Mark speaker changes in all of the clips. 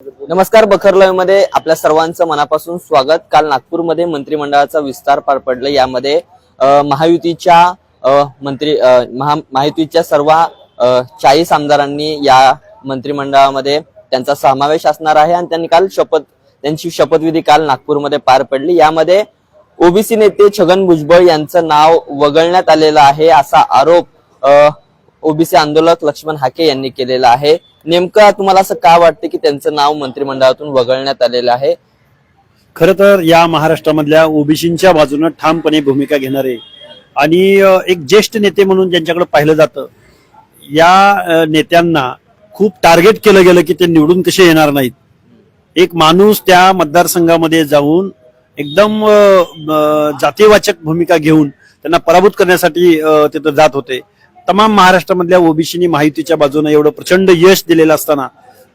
Speaker 1: नमस्कार बखरमध्ये आपल्या सर्वांचं मनापासून स्वागत. काल नागपूरमध्ये मंत्रिमंडळाचा विस्तार पार पडला. यामध्ये महायुतीच्या मंत्री महा महायुतीच्या सर्व चाळीस आमदारांनी या मंत्रिमंडळामध्ये त्यांचा समावेश असणार आहे आणि त्यांनी काल शपथ त्यांची शपथविधी काल नागपूरमध्ये पार पडली. यामध्ये ओबीसी नेते छगन भुजबळ यांचं नाव वगळण्यात आलेलं आहे असा आरोप ओबीसी आंदोलक लक्ष्मण हाके यांनी केलेला आहे. नेमकं तुम्हाला असं का वाटतं की त्यांचं नाव मंत्रिमंडळातून वगळण्यात आलेलं आहे?
Speaker 2: खर तर या महाराष्ट्रामधल्या ओबीसींच्या बाजूनं ठामपणे भूमिका घेणारे आणि एक ज्येष्ठ नेते म्हणून ज्यांच्याकडे पाहिलं जातं या नेत्यांना खूप टार्गेट केलं गेलं की ते निवडून कसे येणार नाहीत. एक माणूस त्या मतदारसंघामध्ये जाऊन एकदम जातीवाचक भूमिका घेऊन त्यांना पराभूत करण्यासाठी तिथं जात होते. तमाम महाराष्ट्रामधल्या ओबीसीनी माहितीच्या बाजूने एवढं प्रचंड यश दिलेलं असताना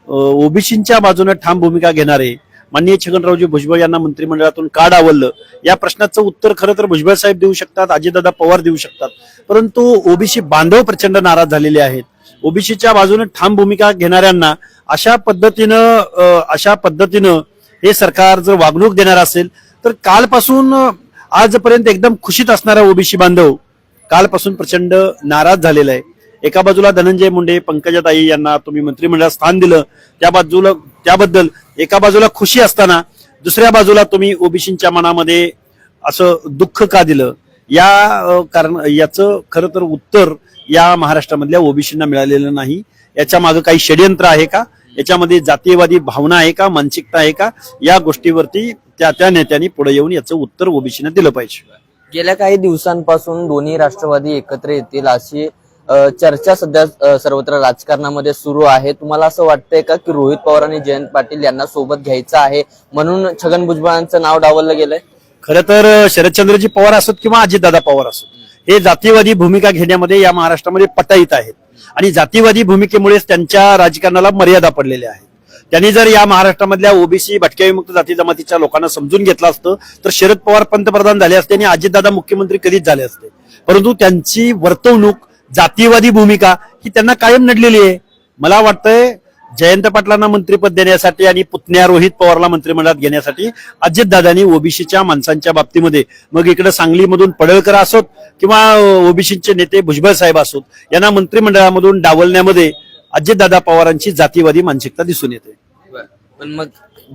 Speaker 2: ओबीसींच्या बाजूने ठाम भूमिका घेणारे माननीय छगनरावजी भुजबळ यांना मंत्रिमंडळातून का डावललं या प्रश्नाचं उत्तर खरं तर भुजबळ साहेब देऊ शकतात अजितदादा पवार देऊ शकतात. परंतु ओबीसी बांधव प्रचंड नाराज झालेले आहेत. ओबीसीच्या बाजूने ठाम भूमिका घेणाऱ्यांना अशा पद्धतीनं अशा पद्धतीनं हे सरकार जर वागणूक देणार असेल तर कालपासून आजपर्यंत एकदम खुशीत असणारा ओबीसी बांधव कालपासून प्रचंड नाराज झालेला आहे. एका बाजूला धनंजय मुंडे पंकजाताई यांना तुम्ही मंत्रिमंडळात स्थान दिलं. त्या बाजूला त्याबद्दल एका बाजूला खुशी असताना दुसऱ्या बाजूला तुम्ही ओबीसींच्या मनामध्ये असं दुःख का दिलं? या कारण याचं खरं तर उत्तर या महाराष्ट्रामधल्या ओबीसींना मिळालेलं नाही. याच्या मागे काही षडयंत्र आहे का? याच्यामध्ये जातीयवादी भावना आहे का? मानसिकता आहे का? या गोष्टीवरती त्या त्या नेत्यांनी पुढे येऊन याचं उत्तर ओबीसीनं दिलं पाहिजे.
Speaker 1: गेल्या काही दिवसांपासून दोन्ही राष्ट्रवादी एकत्र येतील अशी चर्चा सध्या सर्वत्र राजकारणामध्ये सुरू आहे. तुम्हाला असं वाटतंय का की रोहित पवार आणि जयंत पाटील यांना सोबत घ्यायचं आहे म्हणून छगन भुजबळांचं नाव डावललं गेलंय?
Speaker 2: खरं तर शरदचंद्रजी पवार असोत किंवा अजितदादा पवार असोत हे जातीवादी भूमिका घेण्यामध्ये या महाराष्ट्रामध्ये पटाईत आहेत. आणि जातीवादी भूमिकेमुळेच त्यांच्या राजकारणाला मर्यादा पडलेल्या आहेत. त्यांनी जर या महाराष्ट्रामधल्या ओबीसी भटक्या विमुक्त जाती जमातीच्या लोकांना समजून घेतलं असतं तर शरद पवार पंतप्रधान झाले असते आणि अजितदादा मुख्यमंत्री कधीच झाले असते. परंतु त्यांची वर्तवणूक जातीवादी भूमिका ही त्यांना कायम नडलेली आहे. मला वाटतंय जयंत पाटलांना मंत्रीपद देण्यासाठी आणि पुतण्या रोहित पवारला मंत्रिमंडळात घेण्यासाठी अजितदादांनी ओबीसीच्या माणसांच्या बाबतीमध्ये मग इकडे सांगलीमधून पडळकर असोत किंवा ओबीसीचे नेते भुजबळ साहेब असोत यांना मंत्रिमंडळामधून डावलण्यामध्ये अजितदादा पवारांची जातीवादी मानसिकता दिसून येते.
Speaker 1: पण मग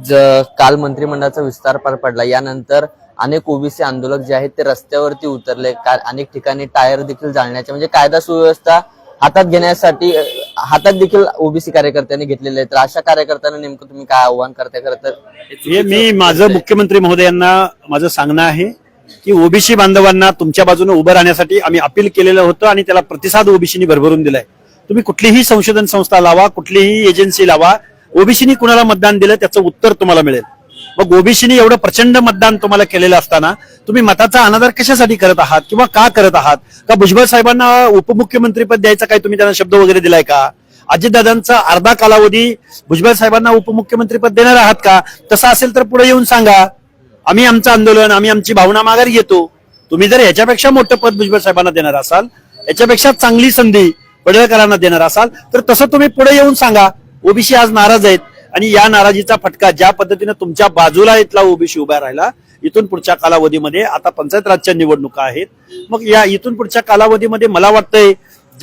Speaker 1: ज- काल मंत्रिमंडळाचा विस्तार पार पडला. यानंतर अनेक ओबीसी आंदोलक जे आहेत ते रस्त्यावरती उतरले. का- अनेक ठिकाणी टायर देखील जाळण्याचे म्हणजे कायदा सुव्यवस्था हातात घेण्यासाठी हातात देखील ओबीसी कार्यकर्त्यांनी घेतलेले आहेत. तर अशा कार्यकर्त्यांना नेमकं तुम्ही काय आव्हान करताय? खरं तर हे
Speaker 2: मी माझं मुख्यमंत्री महोदयांना माझं सांगणं आहे की ओबीसी बांधवांना तुमच्या बाजूने उभं राहण्यासाठी आम्ही अपील केलेलं होतं आणि त्याला प्रतिसाद ओबीसीनी भरभरून दिलाय. तुम्ही कुठलीही संशोधन संस्था लावा कुठलीही एजन्सी लावा ओबीसीनी कुणाला मतदान दिलं त्याचं उत्तर तुम्हाला मिळेल. मग ओबीसीनी एवढं प्रचंड मतदान तुम्हाला केलेलं असताना तुम्ही मताचा अनादर कशासाठी करत आहात किंवा का करत आहात? का भुजबळ साहेबांना उपमुख्यमंत्रीपद द्यायचा काय तुम्ही त्यांना शब्द वगैरे दिलाय का? अजितदादांचा अर्धा कालावधी भुजबळ साहेबांना उपमुख्यमंत्रीपद देणार आहात का? तसं असेल तर पुढे येऊन सांगा. आम्ही आमचं आंदोलन आम्ही आमची भावना माघारी घेतो. तुम्ही जर याच्यापेक्षा मोठं पद भुजबळ साहेबांना देणार असाल याच्यापेक्षा चांगली संधी पडळकरांना देणार असाल तर तसं तुम्ही पुढे येऊन सांगा. ओबीसी आज नाराज आहेत आणि या नाराजीचा फटका ज्या पद्धतीने तुमच्या बाजूला इथला ओबीसी उभा राहिला इथून पुढच्या कालावधीमध्ये आता पंचायत राजच्या निवडणुका आहेत. मग या इथून पुढच्या कालावधीमध्ये मला वाटतंय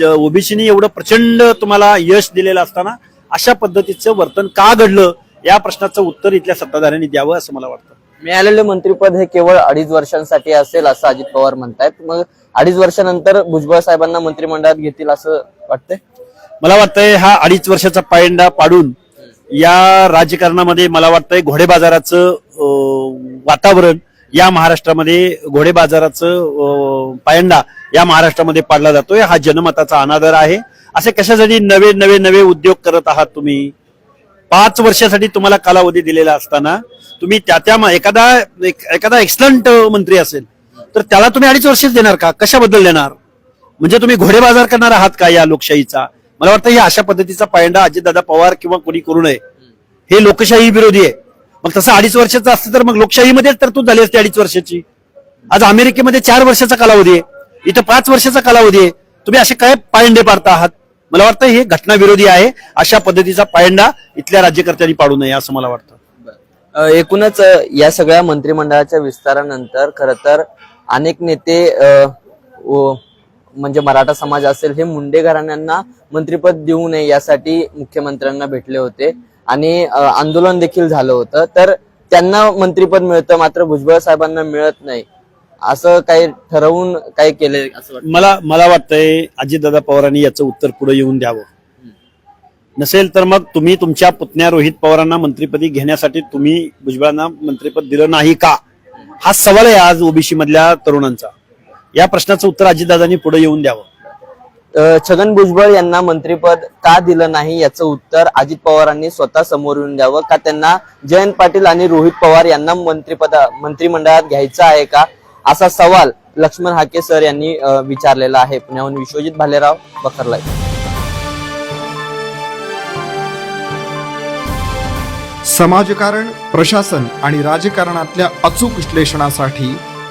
Speaker 2: ओबीसीने एवढं प्रचंड तुम्हाला यश दिलेलं असताना अशा पद्धतीचं वर्तन का घडलं? या प्रश्नाचं उत्तर इथल्या सत्ताधाऱ्यांनी द्यावं असं मला वाटतं.
Speaker 1: मिळालेलं मंत्रिपद हे केवळ अडीच वर्षांसाठी असेल असं अजित पवार म्हणतायत. मग अडीच वर्षानंतर भुजबळ साहेबांना मंत्रिमंडळात घेतील असं वाटतंय?
Speaker 2: मला वाटतंय हा अडीच वर्षाचा पायंडा पाडून या राजकारणामध्ये मला वाटतंय घोडे बाजाराचं वातावरण या महाराष्ट्रामध्ये घोडे बाजाराचं पायंडा या महाराष्ट्रामध्ये पाडला जातोय. हा जनमताचा अनादर आहे. असे कशासाठी नवे नवे नवे उद्योग करत आहात तुम्ही? पाच वर्षासाठी तुम्हाला कालावधी दिलेला असताना तुम्ही त्या त्या एखादा एक- एखादा एक्सलंट मंत्री असेल तर त्याला तुम्ही अडीच वर्षच देणार का? कशाबद्दल देणार? म्हणजे तुम्ही घोडेबाजार करणार आहात का या लोकशाहीचा? मला वाटतं हे अशा पद्धतीचा पायंडा अजितदादा पवार किंवा कोणी करू नये. हे लोकशाही विरोधी आहे. मग तसं अडीच वर्षाचं असतं तर मग लोकशाहीमध्ये तरतूद झाली असते अडीच वर्षाची. आज अमेरिकेमध्ये चार वर्षाचा कालावधी आहे. इथं पाच वर्षाचा कालावधी आहे. तुम्ही असे काय पायंडे पाडता आहात? मला वाटतं हे घटनाविरोधी आहे. अशा पद्धतीचा पायंडा इथल्या राज्यकर्त्यांनी पाडू नये असं मला वाटतं.
Speaker 1: एकूणच या सगळ्या मंत्रिमंडळाच्या विस्तारानंतर खर तर अनेक नेते म्हणजे मराठा समाज असेल हे मुंडे घराण्यांना मंत्रिपद देऊ नये यासाठी मुख्यमंत्र्यांना भेटले होते. आणि आंदोलन देखील झालं होतं. तर त्यांना मंत्रिपद मिळतं मात्र भुजबळ साहेबांना मिळत नाही. असं काही ठरवून काय केलंय असं
Speaker 2: मला मला वाटतंय अजितदादा पवारांनी याचं उत्तर पुढे येऊन द्यावं. नसेल तर मग तुम्ही तुमच्या पुतण्या रोहित पवारांना मंत्रिपदी घेण्यासाठी तुम्ही भुजबळांना मंत्रिपद दिलं नाही का? हा सवाल आहे आज ओबीसी मधल्या तरुणांचा. या प्रश्नाचं उत्तर अजितदादांनी पुढे येऊन द्यावं.
Speaker 1: छगन भुजबळ यांना मंत्रिपद का दिलं नाही याचं उत्तर अजित पवारांनी स्वतः समोर येऊन द्यावं का? त्यांना जयंत पाटील आणि रोहित पवार यांना मंत्रिपद मंत्रिमंडळात घ्यायचं आहे का? असा सवाल लक्ष्मण हाके सर यांनी विचारलेला आहे. पुण्याहून विश्वजित भालेराव बखरलाई
Speaker 3: समाजकारण प्रशासन आणि राजकारणातल्या अचूक विश्लेषणासाठी